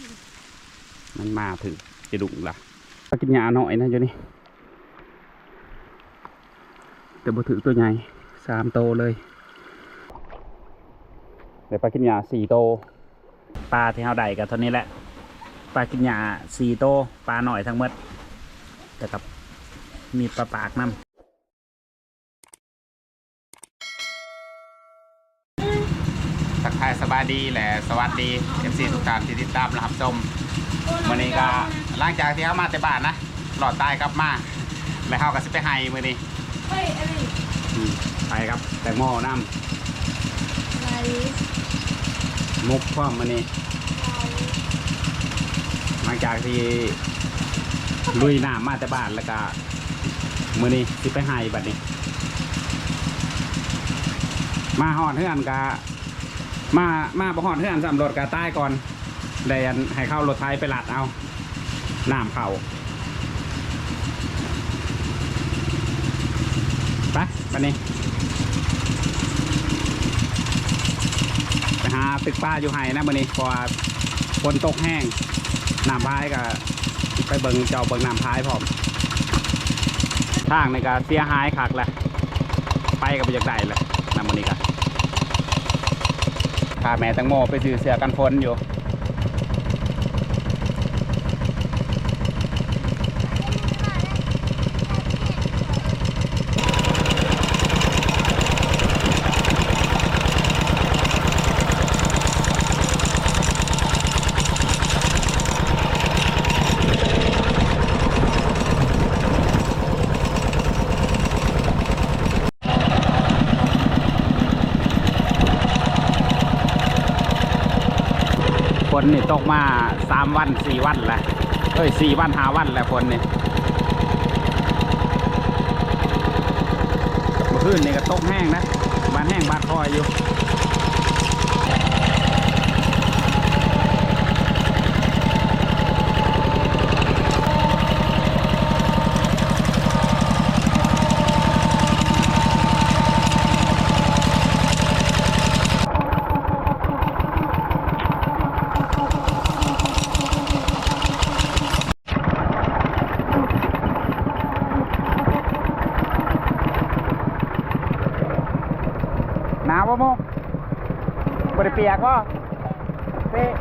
อยู่มันมาถึงจะดุละปลากินหยาหน่อยนะอยู่นี่แต่บ่ถือตัวใหญ่สามโตเลยเดี๋ยวปลากินหยาสี่โตปลาที่เฮาได้กับเท่านี้แหละปลากินหยาสี่โตปลาหน่อยทั้งหมดแต่กับมีปลาปากน้ำทักทายส บายดีแหละสวัสดี FC ทุกท่านที่ติดตามรับชมมื่อนี้ก็หลังจากที่เขามาแต่บ้านนะหลอดใต้กลับมาแล้วเขาก็สิไปไฮมื่อนี้เฮ้ยอะไรอืมไปครับแตงโมน้อะไรำมุกพร้อมมื่อนี้หลังจากที่ลุยน้ำมาแต่บ้านแล้วก็มื่อนี้สิไปไฮบัดนี้ มาหอดเฮือนกะ มามาบ่หอดเฮือนสำรวจกะใต้ก่อนได้อันให้เข้ารถไทยไปหลัดเอาน้ำเขาไปบัดนี้ไปหาตึกป้าอยู่ไห้นะมื่อนี้พราะว่าฝนตกแห้งน้ำพายก็ไปเบิงเจ้าเบิงน้ำพายพร้อมทางในก็เสียหายคักแหละไปกับไปจากใดแหละน้ำมื่อนี้ก แม่ตังโมไปซื้อเสื้อกันฝนอยู่ นนี่ตกมาสามวันสี่วันแหละเอ้ยสี่วันห้าวันแล้วฝนนี่เมื่อคืนนี่ก็ตกแห้งนะบานแห้งบานคอยอยู่ หนาวปะโมบริเปียกก็เตะ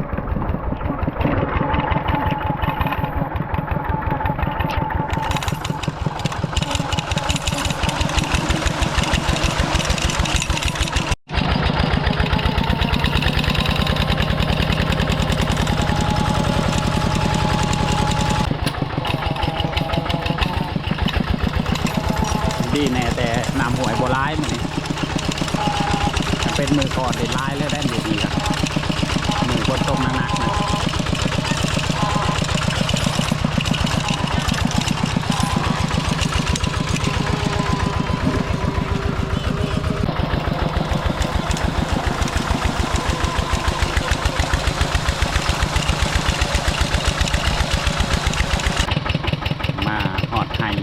ดีแน่แต่น้ำหวยโบร้ายมันนี่ มันเป็นมือก่อนได้ร้ายแล้วได้มือดีครับมือคนตรงหนักๆนะมาหอดไทย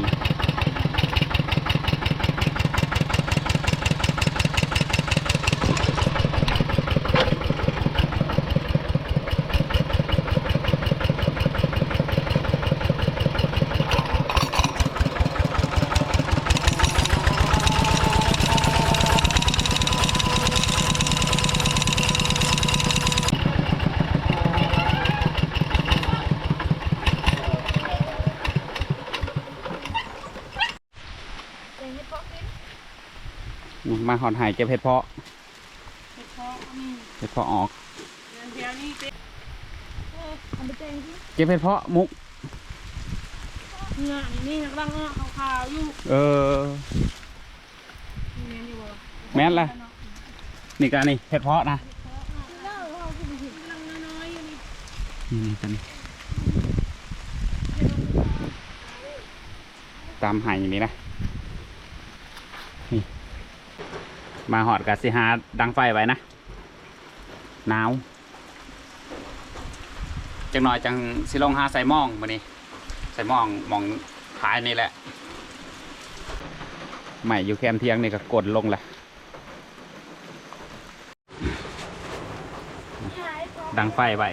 เดี๋ยวให้พ่อกิน มา หอดไห่เก็บเห็ดเพาะให้พ่อนี่เห็ดเพาะออกเดี๋ยวเดี๋ยวนี่เจ๊เออเอาไปแจงที่เก็บเห็ดเพาะมุกงานนี่นักรังอะขาวๆอยู่เออเมนอยู่บ่แม่นล่ะ นี่กันนี่เห็ดเพาะนะเล่าว่าคุณเห็นกำลังน้อยๆอยู่นี่นี่นี่กันตามไห่อย่างนี้นะนี่ มาหอดกับสิหาดังไฟไว้นะหนาวจังหน่อยจังสิลงหาใส่หมองมานี่ใส่หมองหมองขายนี่แหละใหม่อยู่แคมเทียงนี่ก็กดลงแหละดังไฟไว้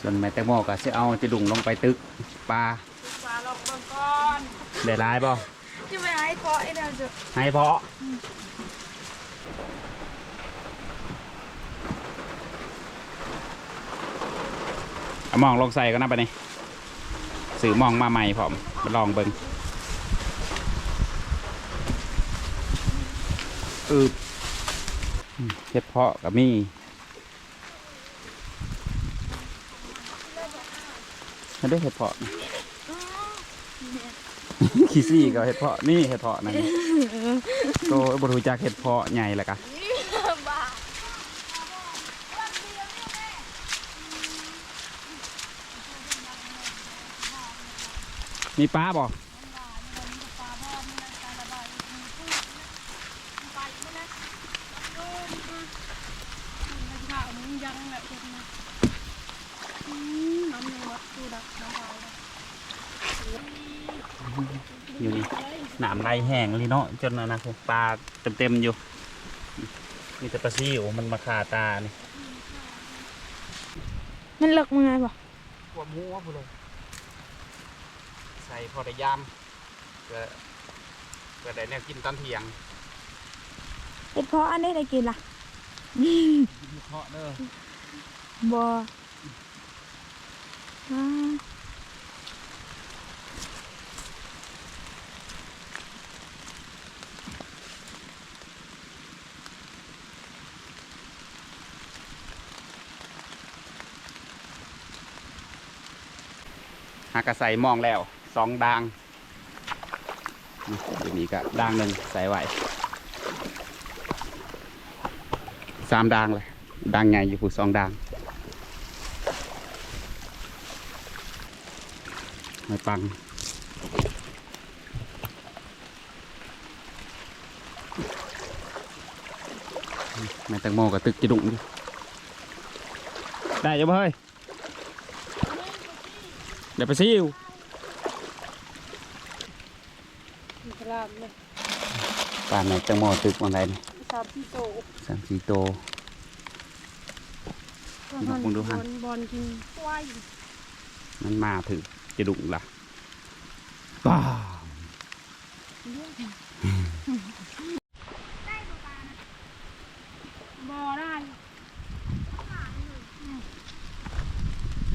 ส่วนแม่แตงโมก็จะเอาจะดุ่งลงไปตึกปลาปลาลองเบิ่งก่อนได้ร้ายบ่ ให้เพาะไอ้เราจะให้เพาะเอามองลงใส่ก็นะปะนี่สื่อมองมาใหม่ผมมาลองเบิงอืบอืมเห็ดเพาะกับมีไม่ได้เห็ดเพาะ ขี้ซี่กับเห็ดเพาะนี่เห็ดเพาะนั่นโตบรูจักเห็ดเพาะใหญ่ละกะมีปลาบ่ข้าวมึงยังแบบน้ำยังวัดดูดักน้ำล่า อยู่นี่หนามไรแห้งลีเนาะจนนะนะปลาเต็มๆอยู่มีแต่ปลาซิวมันมาคาตานี่มันเลิกมึงไงบ่หัวหมูพูเลยใส่พอได้ยามเพื่อเพื่อได้แนวกินตอนเที่ยงเห็ดเพาะอันนี้ได้กินล่ะเพาะเด้อบ่อ่ากระใส่มองแล้วสองดางนี่เดี๋ยวนี้ก็ดางหนึ่งใส่ไว้สามดางเลยดางใหญ่อยู่ผู้สองดางไม่ปังแม่แตงโมกับตึกจะดุงได้ยังเฮ้ย เดี๋ยวไปซิวกลามเลยป่านไหนแตงโมตึกวันไหนนี่สามที่โตสามสี่โตดูคุณดูหันบอลบอลกินว่ายมันมาถึงจะดุละป้า บ่ได้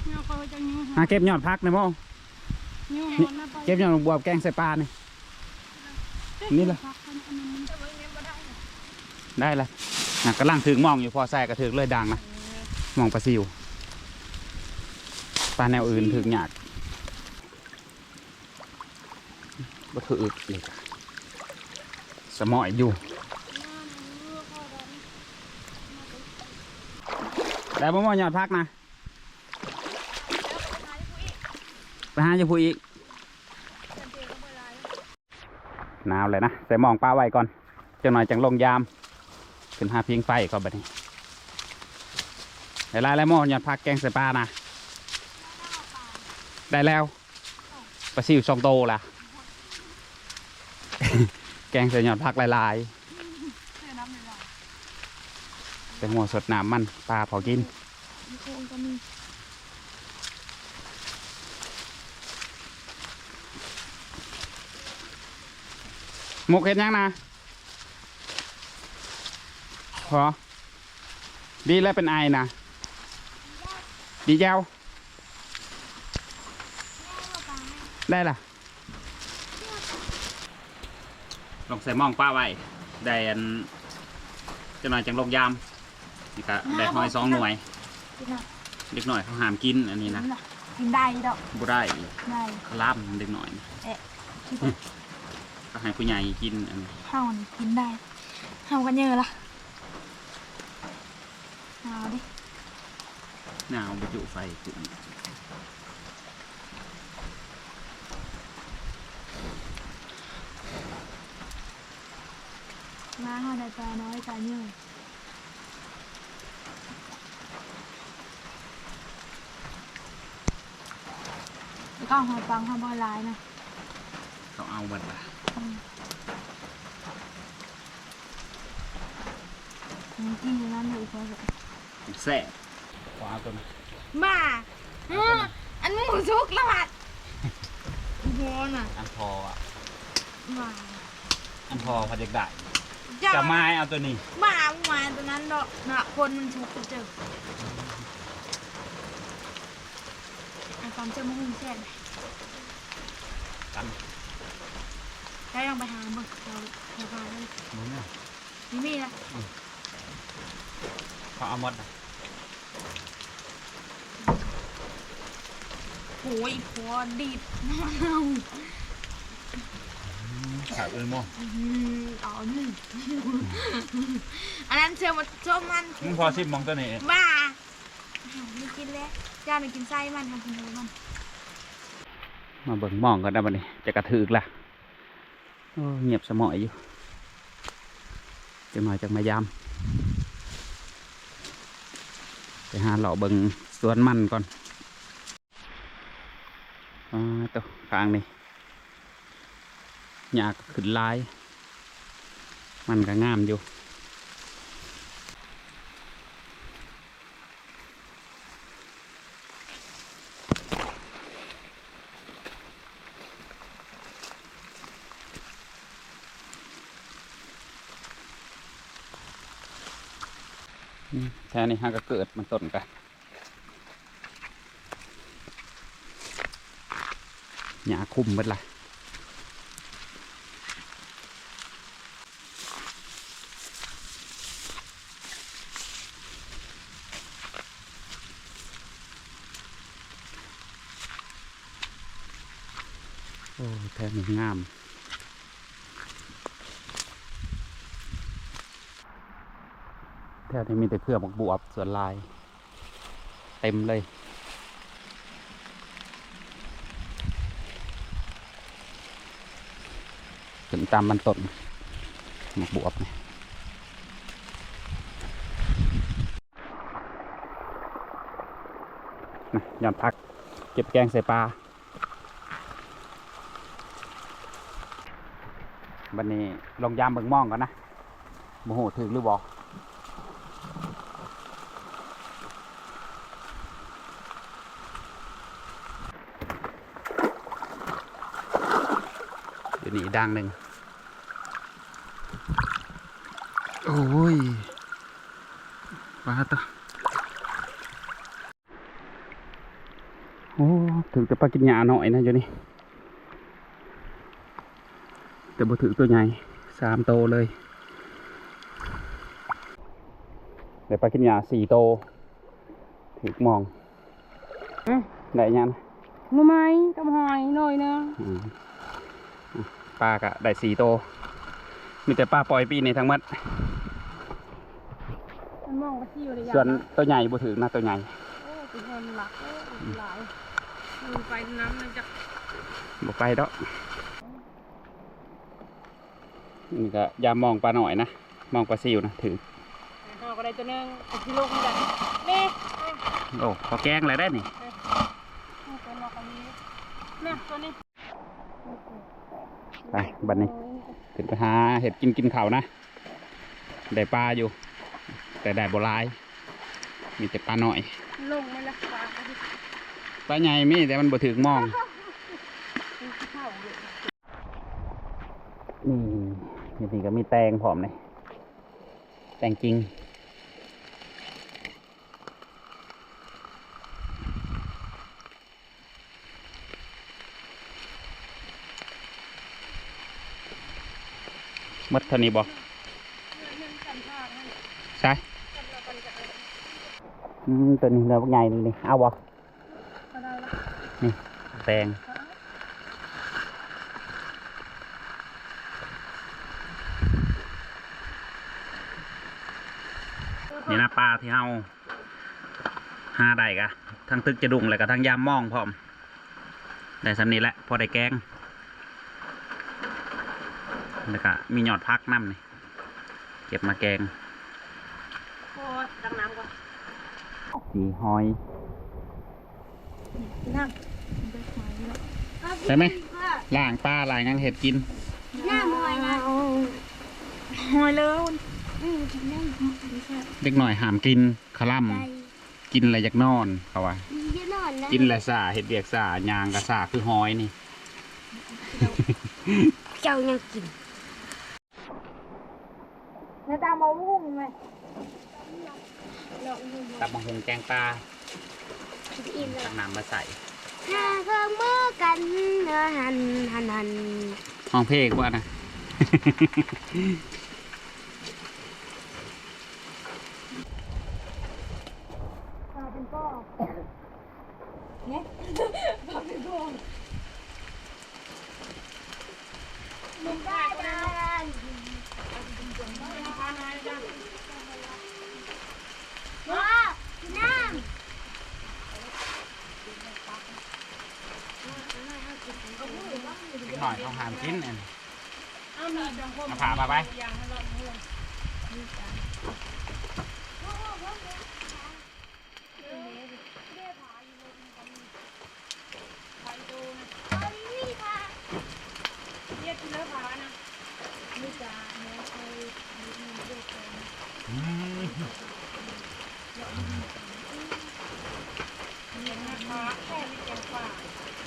เนี่ยเขาจะยิ้ว หา เก็บยอดพักนะโมยิ้วนี่หน้าไปเก็บยอดบวบแกงใส่ปลานี่นี่ล่ะได้ละน่ะกำลังถึงมองอยู่พอใส่กระถึกเลยดังนะมองปลาซิวปลาแนวอื่นถึงหยากบ่ถืออึกเลยจ้ะสมอยอยู่ได้บ่มอยอดพักนะ ไปหาจะพูดอีกหนาวเลยนะใส่หมองปลาไว้ก่อนจังหน่อยจังลงยามขึ้นหาเพียงไฟก่อนบัดนี้ได้หลายแล้วหมอยอดพักแกงใส่ปลานะได้แล้วปลาซิวสองโตล่ะ แกงใส่ยอดพักหลายๆเป็นหัวสดน้ำมันปลาพอกิน มุกเห็นยังนะพอดีแล้วเป็นไอนะดีเจ้าได้ล่ะลงใส่หมองป้าไว้ได้อันจะหน่อยจังลงยามนี่ก็ได้หอยสองหน่วยเด็กหน่อยเขาหามกินอันนี้นะกินได้ดอกบุได้ได้ขล่ามเด็กหน่อยนะ ก็ให้ผู้ใหญ่กินอันนี้ข้าวนี่กินได้ข้าวกันเยอะละเอาดิหนาวบรรจุไฟกุ่มมาข้าวได้ปลาน้อยปลาเยอะแล้วก็หอยปังข้าวบอยลายนะเขาเอาบัดละมี กินอยู่นั่นเลยพอจะแซ่บขวาตัวนี้มาอ่าอันหมูสุกแล้วอะโบน่ะอันพออะมาอันพอพอจะได้จ้าจะไม้เอาตัวนี้บ้ามาตัวนั้นดอกน่ะคนมันชุกไปเจอไอ้ความเจอมะฮุ่งแซ่บ กัน แล้วยังไปหาบึกเราเราพาเลยมึงเนี่ยนี่มีนะเขาเอาหมดนะโอ้ยพอดีดน้ำมันเอาขาดเลยมั้งอืมเอาหนึ่งอันนั้นเชื่อมาชมมันมึงพอชิมมองตัวนี้บ้าไม่กินแล้วจ้าไม่กินไส้มันทำกินเนื้อมัน มาเบิ่งหมองกันนะบัดนี้ จะกระถือกละโอ้ เงียบสมอยอยู่จังหน่อยจังมายามไปหาหล่อเบิงสวนมันก่อนอตัวกลางนี่หยากขึ้นลาย มันก็งามอยู่ แค่นี้ฮะก็เกิดมันต้นกันหยาคุ้มเบิดละโอ้ แท้นี่งาม แถว นี้มีแต่เครือบักบวบส่วนลาย เต็มเลย ถึงตามมันต้นบักบวบนี่นะยอดพักเก็บแกงใส่ปลา บันนี้ลองยามเบิ่งมองก่อนนะโมโหถึงหรือบอก เดี๋ยวนี้อีกดังหนึ่งโอ้ยปลาตัวโอ้ถึงจะปลากินหญ้าหน่อยนะอยู่นี่แต่บ่ถือตัวใหญ่สามโตเลยเดี๋ยวปลากินหญ้าสี่โตถึกมองได้ยังรู้ไหมกับหอยหน่อยนะอืม ปลากะได้สี่โตวมีแต่ปลาปล่อยปีนี้ทั้งหมดมันมองก็ที่อยู่เลยส่วนตัวใหญ่บ่ถึงนะตัวใหญ่โอ้เป็นคนหลักโอ้หลายมันไปน้ำมันจะบ่ไปดอกนี่ก็อยามองปลาหน่อยนะ มองปลาซิวนะถือเอาก็ได้ตัวนึงเอาที่ลูกนี่แหละนี่โอ้พอแกงอะไรได้นี่ ตัวล็อกอันนี้เนี่ยตัวนี้ ไปบัดนี้ขึ้นไปหาเห็ดกินกินข้าวนะ ได้ปลาอยู่ แต่ได้บ่หลาย มีแต่ปลาหน่อย ลงมาละปลาที่ปลาใหญ่มีแต่มันบ่ถึงมองเข้าเลยนี่นี่ก็มีแตงพร้อมเลยแตงจริง มดเท่านี้บ่ใช่อืมตัวนี้เราใหญ่นี่นี่เอาบ่ก็ได้ละแตงนี่นะปลาที่เฮาหาได้กะทั้งตึกจะดุงเลยกับทั้งยามมองพร้อมได้สำนี้แหละพอได้แกง แล้วก็มีหยอดพักน้ำนี่เก็บมาแกงโอ้ดังน้ำก่อนสีหอยนั่งไปหอยแล้วใช่ไหมล่างปลาล่างยังเห็ดกินหน้าหอยนะหอยเลยอืมกินได้ไม่ใช่เด็กหน่อยหามกินขะล่ำกินอะไรจากนอนเขาว่าเยอะนอนนะกินและสาเห็ดเบียกสายางกระสาคือหอยนี่ เจ้ายังกิน น้าตามาวุ่งไหมตับมังหงแกงปลาอิ่มแล้วตักน้ำมาใส่ถ้าเพิ่มมือกันเนื้อหันหันหันห้องเพลงว่านะ ปลาเป็นก้อเนี่ยปลาเป็นก้อมันได้ได้ว้าน้ำ หน่อยเขาหามกินอันนี้มาผ่ามาไป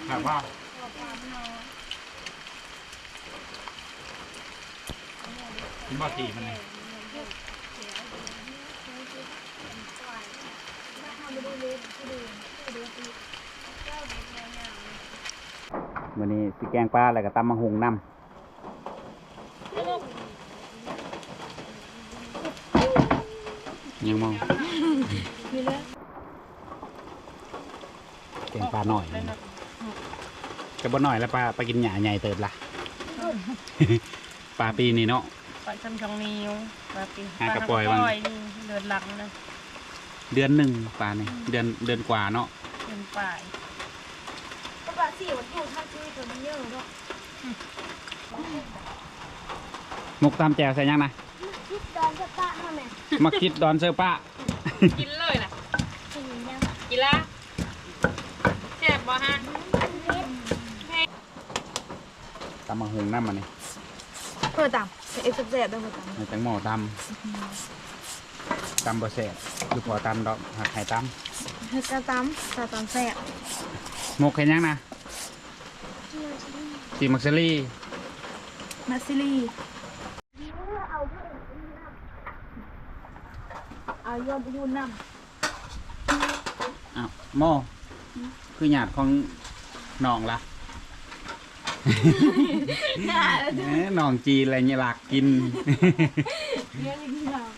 ครับว่ากินบ่ทีมันเลย วันนี้สิแกงปลาอะไรกับตำมังหุงน้ำยังมองแกงปลาหน่อยนี่นะจะบ่หน่อยแล้วปลาไปกินหญ้าใหญ่เติบละปลาปีนี้เนาะปลาชำชองนิ้วปลาปีหากระปล่อยวันนี่เดือนหลังนะเดือนหนึ่งปลาเนี่ยเดือนเดือนกว่าเนาะเดือนปลาย ก็ปลาสี่วันถูกท่าซื้อตัวนี้เยอะเนาะมุกตามแจวใส่ยังนะคิดตอนจะปะมาแม่มาคิดดอนเซอร์ป้ากินเลยล่ะกินยังกินละแซ่บบ่ฮะตำมังหุงน้ำมันนี่เพื่อตามเอ็กซ์เซฟด้วยเพื่อตามในจังหม้อตำตำบะเสดหรือพอตำดอกหักไข่ตให้กระตามกระตามแซ่บำมุกเห็นยังนะ จีมักซลี่มาซิลีเอายอดยูนน้อ้าวหม้อคือหยาดของน้องละเอ๊ะน้องจีนอะไรเนี่ยหลักกินำเยอะยิ่งเราแ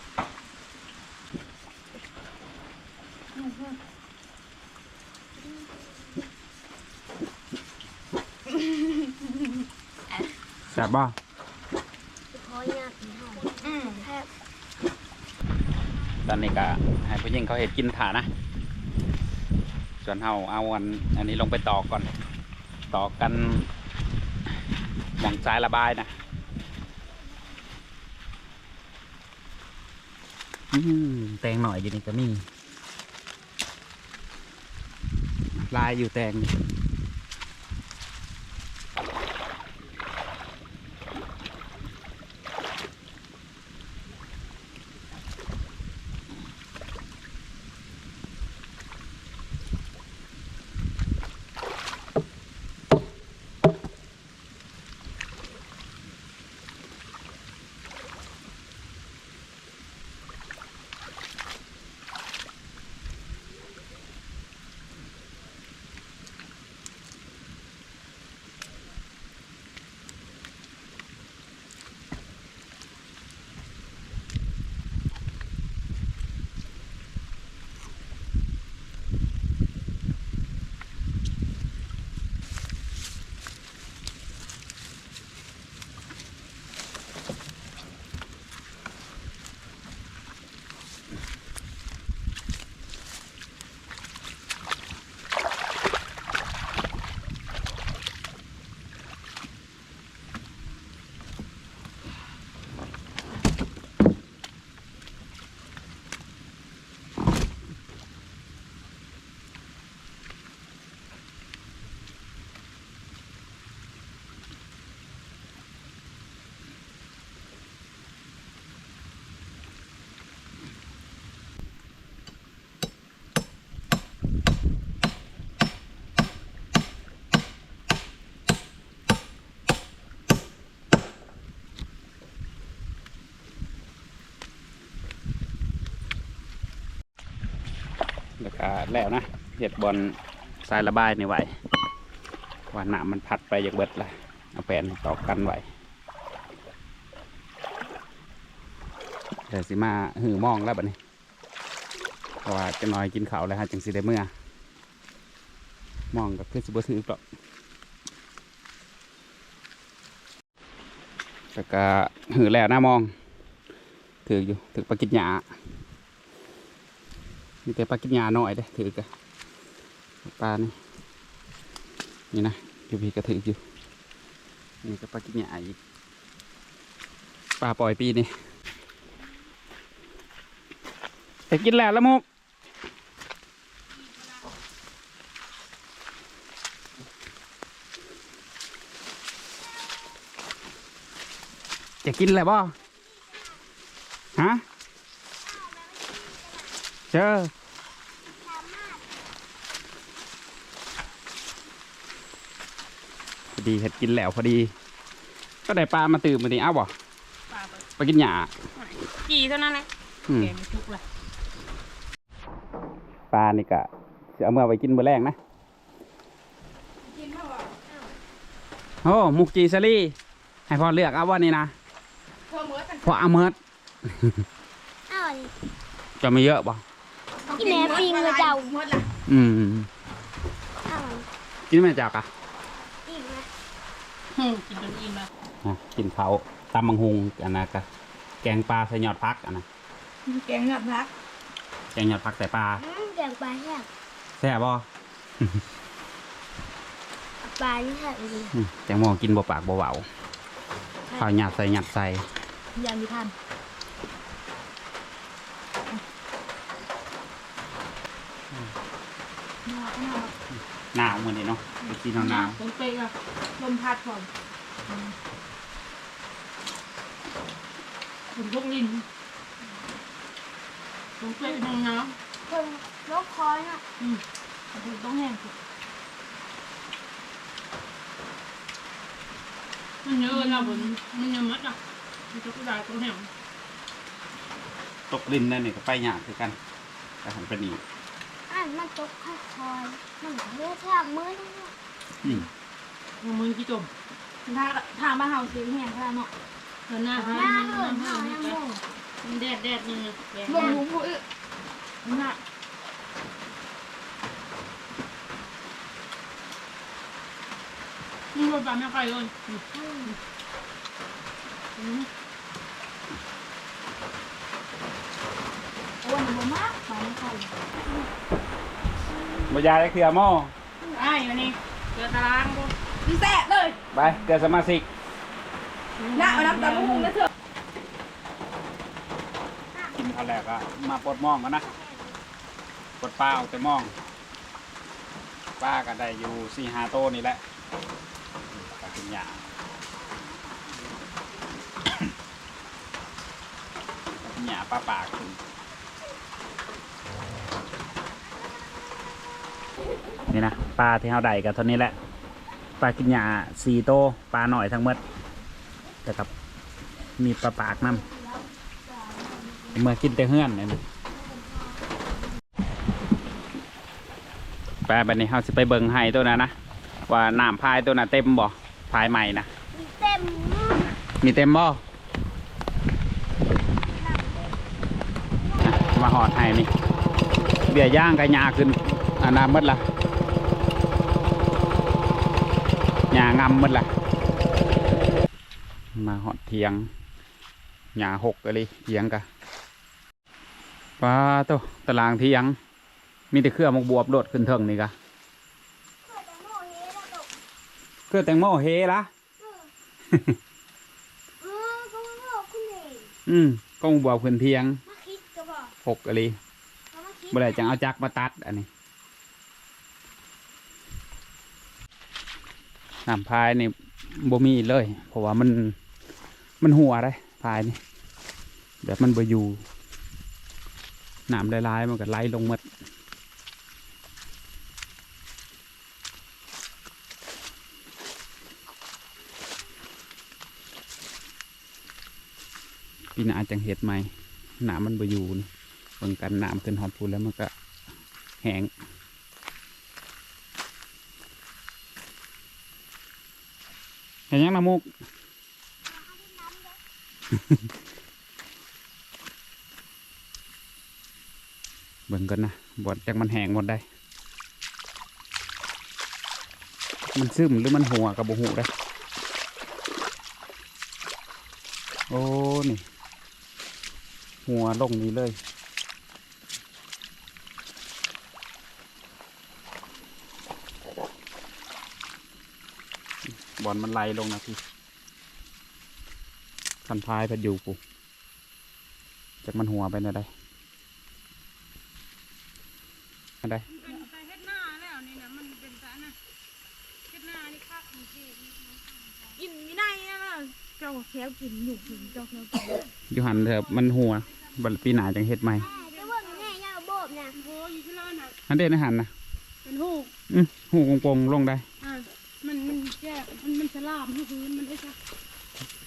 บบ่พอยากอืมแซ่บตอนนี้ก็ให้ผู้หญิงเขาเห็ดกินถ่านะ ส่วนเฮาเอาอันอันนี้ลงไปตอกก่อน ตอกกันหมองสายระบายนะอืมแตงหน่อยอยู่นี่ก็มีลายอยู่แตงนี่ แล้วนะเห็ดบอลสายระบายในี่ไหวว่าน้ำมันพัดไปอย่างเบิดละเอาแผ่นตอกกันไหวแต่สิมาหือมองแล้วบัดนี้เพราะว่าจะน้อยกินเขาวแล้วฮะจังสิได้เมื่อ มองกับเพื่อนสิบถือหรอกแต่ก็หือแล้วหน้ามอง ถืออยู่ถือปลากินหยา มีแต่ปลากินหยาหน่อยเด้ถือกะปลานี่นี่นะอยู่พี่ก็ถืออยู่นี่ก็ปลากินหยาอีกปลาปล่อยปีนี่แต่กินแหล้วละมุกจะกินอะไรบ่ฮะ เจอพอดีเห็ดกินแล้วพอดี ก็ได้ปลามาตื่นมาดิเอ้าบ่ปลาไปไปกินหญ้ากี่เท่านั้นแหละอืมแกไม่ทุกเลยปลานี่กะจะเอามื่อไปกินมื้อแรงนะกินเท่าไหร่โอ้มุกจีซารี่ให้พ่อเลือกเอาว่านี่นะเพิ่มเมื่อกันพ่อเอาเมิดอ้าวจะไม่เยอะ บ่ที่แม่ปิงเลยเจ้าหมดละอืมอ้าวกินแม่จักอะอีกนะอืมกินจนอิ่มแล้วอะกินเขาวตำบังหุงอันนะกะแกงปลาใส่ยอดพักอันนะแกงเงือกพักแกงยอดพักใส่ปลาอืมแกงปลาแซ่บแซ่บบ่ ปลานี่แซ่บดีอืมแตงโมกินบ่ปากบ่เบาข้าวหยาดใส่หยาดใส่ยามีทัน หนาวเหมือนนี้เนาะไปกินหนาวตรงเป๊กอะลมพัดก่อนผมพกลินตรงเป๊กตรงน้เพิ่มลกคอยน่ะำอืมผมต้องแห้งสิมันเยอะแล้วบนมันเยอะมัดอะมันจะกระดาษตรงแห้งๆตกลินนั่นนี่ก็ไปหยาดคือกันแต่หันไปนี่อ่าน มันตกค่อยคอยมันเลือดแทบมือนี่เนี่ยอืมเอามือกี่จมถ้าถ้าบ้านเฮาซื้อแห้งค่ะเนาะเดินหน้าหห้าน้าหเหินน้าหน้าห้าหน้าโม่มันแดดแดดนึงแกงลงหลุมผู้อื่นน่ะมึงรถบัสไม่ไปเลยโอ้ยมันบ่มากไปไม่ใช่ บ่ยาได้เครือหม้อไอ้วันนี้เจอตารางกูมันแซ่บเลยไปเกิดสมาชิกน่ะเอาน้ำตาลมุ้งนะเถอะกินข้าวแล้วก็มาปลดหม่องกันนะปลดปลาเอาแต่หม่องปลาก็ได้อยู่สี่ห้าโตวนี่แหละก็กินหยากินหยาปลาปากขึ้น นี่นะปลาที่เฮาได้กันเท่านี้แหละปลากินหญ้าสี่โตวปลาหน่อยทั้งหมดแต่กับมีปลาปากน้ำเมื่อกินแต่เฮือนนี่นะไปบัดนี้เฮาสิไปเบิ่งให้ตัวนั้นนะว่าน้ำพายตัวน่ะเต็มบ่พายใหม่นะมีเต็มมีเต็มบ่อะมาหอดให้นี่เบี้ยย่างกับหญ้าขึ้น อันนั้นหมดละหญ้างำหมดละมาหอดเทียงหญ้าหกอะไรเทียงกะปลาตัวตารางเทียง มีแต่เครือหมกบวบโดดขึ้นเทิงนี่กะเพื่อจะโม่นี้แล้วตกเครือแตงโมเฮละเออก็ว่าโม่คุณเองอืมก็หมกบวบขึ้นเทียงมาคิดก็บอกหกอะไรเขามาคิดบ่ได้จังเอาจักรมาตัดอันนี้ น้ำพายนี่บ่มีเลย เพราะว่ามันมันหัวได้พายนี่แบบมันบ่อยู่น้ำลายๆมันก็ไหลลงมดปีนาจังเห็ดใหม่น้ำมันบ่อยู่นี่เบิ่งกันน้ำขึ้นฮอดพูนแล้วมันก็แห้ง เห็นยังน้ำมุกเบิ่งกันนะบดจากมันแห้งหมดได้ มันซึมหรือมันหัวกับบุหูได้ โอ้ นี่ หัวลงนี้เลย บอลมันไหลลงนะพี่คันพายพัดอยู่กูจากมันหัวไปนะได้นะได้เป็นไปเฮ็ดหน้าแล้วนี่นะมันเป็นซะนะเฮ็ดหน้านี่คักจริงกินไม่ได้นะเจ้าแควกินอยู่ถึงเจ้าแควกินอยู่หันเถอะมันหัวบัดปีหนาจังเฮ็ดใหม่จะว่าแม่ย่าโบบนะโอ้ยที่ร้านน่ะอันเด่นอาหารนะเป็นหูกอือหูกงๆลงได้ อะมันมันแยกมันมันส ลามที่พื้นมันได้จ้ะ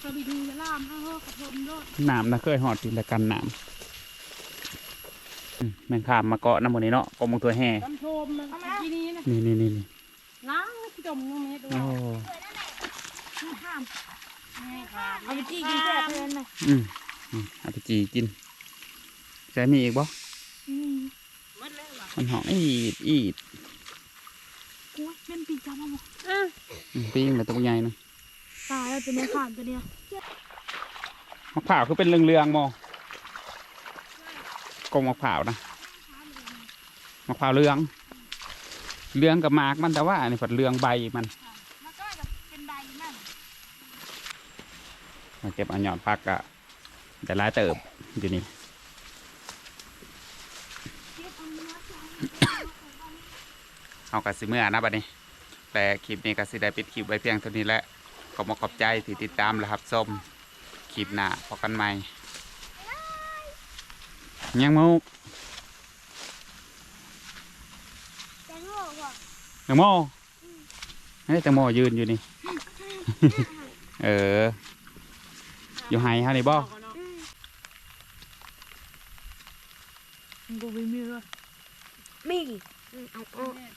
ก็ไปดูสลามเอาเฮากระทมรถน้ำนะเคยหอดปีละกันน้ำอืมแมงขามมาเกาะน้ำมันนี้เนาะกองมตัวแห่กำชมมันที่นี้นะนี่นี่นี่นี่ล้างจมลงเม็ดโอ้ห้ามเอาไปจีกินแซ่บเพื่อนไหมอืมเอาไปจีกินแซมีอีกบ่มันหอมอีดอีด เป็นปีจ้ามาบอกอะอืมปิ้งเลยตัวใหญ่นะตายแล้วตัวเนี้ยขาดตัวเนี้ยมะพร้าวคือเป็นเรืองๆมกงมะพร้าวนะมะพร้าวเรืองเรืองกับหมากมันแต่ว่าอันนี้ผัดเรืองใบมันมันก็จะเป็นใบนั่นมาเก็บเอาหยอดพักอะจะลายเติบอยู่นี่ เอากระสิเมื่อนะบัดนี้ แต่คลิปนี้กสิได้ปิดคลิปไว้เพียงเท่านี้แหละขอมาขอบใจที่ติดตามและครับส้มคลิปหน้าพบกันใหม่ยังมุกแตงโมบอกแตงโมเฮ้ยแตงโมยืนอยู่นี่ เออ อยู่ไฮฮะนี่บ่กูไปมีเลยมีอืม เอาเอานี่